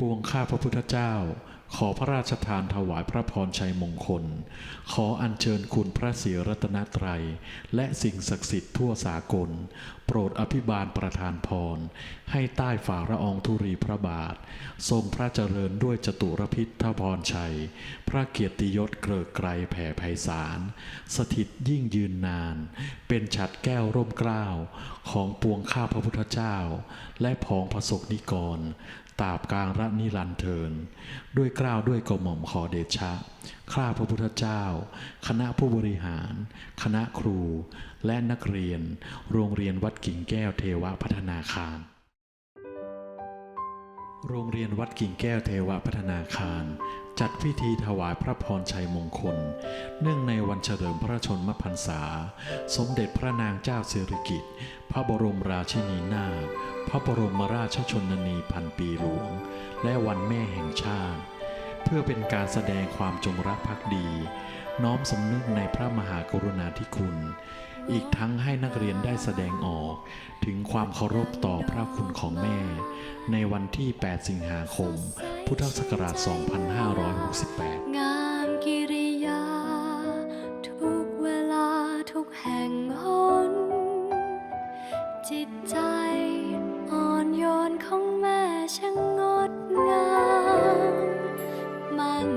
ปวงข้าพระพุทธเจ้า ขอพระราชทานถวายพระพรชัยมงคล ขออัญเชิญคุณพระศรีรัตนตรัย และสิ่งศักดิ์สิทธิ์ทั่วสากล โปรดอภิบาลประทานพร ให้ใต้ฝ่าละองธุรีพระบาท ทรงพระเจริญด้วยจตุรพิษทพรชัย พระเกียรติยศเกริกไกรแผ่ไพศาล สถิตยิ่งยืนนาน เป็นฉัดแก้วร่มเกล้าของปวงข้าพระพุทธเจ้า และผองพระศกนิกร ตราบกลางรันิรันเทิน ด้วยเกล้าวด้วยกระหม่อมขอเดชะ ข้าพระพุทธเจ้า คณะผู้บริหาร คณะครู และนักเรียน โรงเรียนวัดกิ่งแก้วเทวพัฒนาคาร โรงเรียนวัดกิ่งแก้วเทวพัฒนาคาร จัดพิธีถวายพระพรชัยมงคล เนื่องในวันเฉลิมพระชนมพรรษา สมเด็จพระนางเจ้าสิริกิติ์พระบรมราชินีนาถพระบรมราชชนนีพันปีหลวง และวันแม่แห่งชาติ เพื่อเป็นการแสดงความจงรักภักดี น้อมสำนึกในพระมหากรุณาธิคุณ อีกทั้งให้นักเรียนได้แสดงออกถึง ความเคารพต่อพระคุณของแม่ ในวันที่ 8 สิงหาคม พุทธศักราช 2568 งามกิริยา ทุกเวลาทุกแห่งหนจิตใจอ่อนโยนของแม่ช่างงดงามมัน